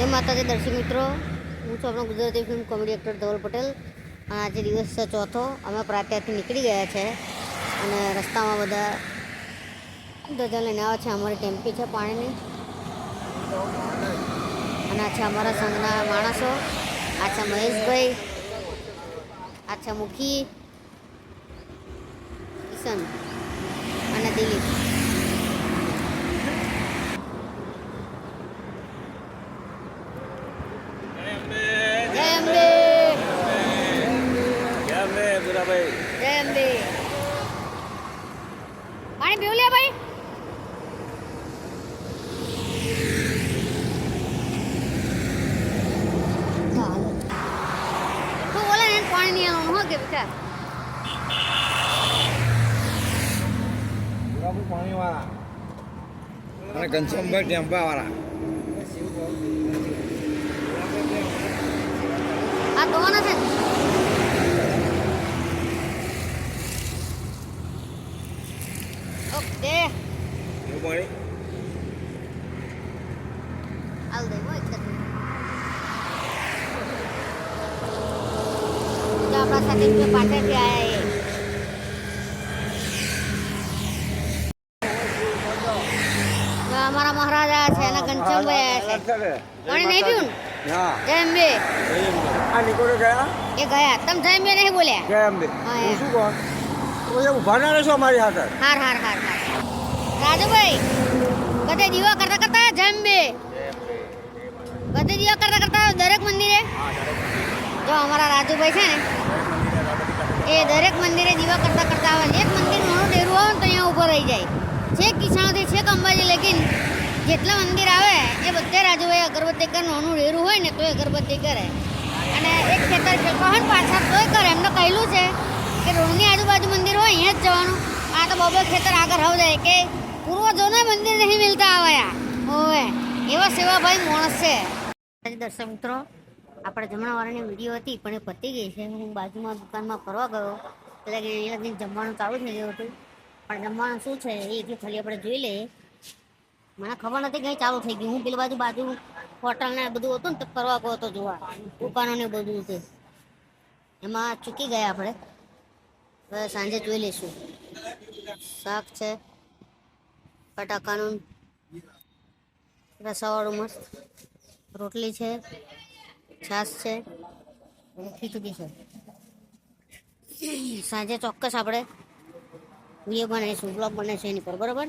જય માતાજી, દર્શક મિત્રો. હું છું આપણો Gujarati film comedy actor Dhaval Patel. અને આજે દિવસ છે ચોથો. અમે પ્રાત્યાથી નીકળી ગયા છે. અને રસ્તામાં બધા ધજા લઈને આવે છે. અમારી ટેમ્પી છે પાણીની. અને આ છે અમારા સંઘના માણસો. આ છે મહેશભાઈ. આ છે મુખી. કિશન. અને દિલીપ જય અંબે કેમ બુરાભાઈ જય અંબે પાણી પીવું લે ભાઈ. તું બોલે ને પાણી નહીં આવવાનું. હો કે બેટા પાણી વાળા અને ઘનશ્યામભાઈ ટેમ્પા વાળા આ કોણ છે ને? ઓકે એવું પાણી આપણા સાથે એ. અમારા મહારાજા છે એના ઘનશ્યામભાઈ છે. પાણી નહીં પીવું જય અંબે. આ નીકોડે ગયા? એ ગયા. તમે જય અંબે નહીં બોલ્યા? જય અંબે. હા, શું કહો? ઊભા ના રહેશો અમારી હાથે? હાર હાર હાર હાર. રાજુભાઈ, બધે દીવા કરતા કરતા જય અંબે બધે દીવા કરતા કરતા દરેક મંદિરે. જો અમારા રાજુભાઈ છે ને, એ દરેક મંદિરે દીવા કરતા કરતા આવે. છે. એક મંદિર નાનું ડેરું આવે ને તો અહીંયા ઊભો રહી જાય. છેક કિસાણોથી છેક અંબાજી લગીન જેટલા મંદિર આવે, એ બધે રાજુભાઈ અગરબત્તી કરે નાનું ડેરું હોય ને તો અગરબત્તી કરે. અને એક ખેતર છે કહન પાછા તોય કરે. એમને કહેલું છે કે રોડની આજુબાજુ મંદિર હોય, અહીંયા જ જવાનું. આ તો બબે ખેતર આગળ હવ જાય કે પૂર્વજોના મંદિર નહીં મિલતા આવ્યા ઓવે, એવા સેવાભાઈ માણસ છે. દર્શક મિત્રો, આપણે જમણવાળાની વીડિયો હતી, પણ એ પતી ગઈ છે. હું બાજુમાં દુકાનમાં ફરવા ગયો. એટલે કે અહીંયા લગીને જમવાનું ચાલુ જ ગયું હતું. પણ જમવાનું શું છે એ એટલું ખાલી આપણે જોઈ લઈએ. મને ખબર નથી કઈ ચાલુ થઈ ગયું. હું પેલી બાજુ બાજુ હોટલ ને બધું હતું ને, તો ફરવા ગયો હતો જોવા. દુકાનો ને બધું હતું. એમાં ચૂકી ગયા આપણે. હવે સાંજે જોઈ લઈશું. શાક છે. બટાકાનું રસાવાળું મસ્ત. રોટલી છે, છાશ છે ખીચડી છે. સાંજે ચોક્કસ આપણે વીડિયો બનાવીશું બ્લોગ બનાવીશું એની પર, બરાબર?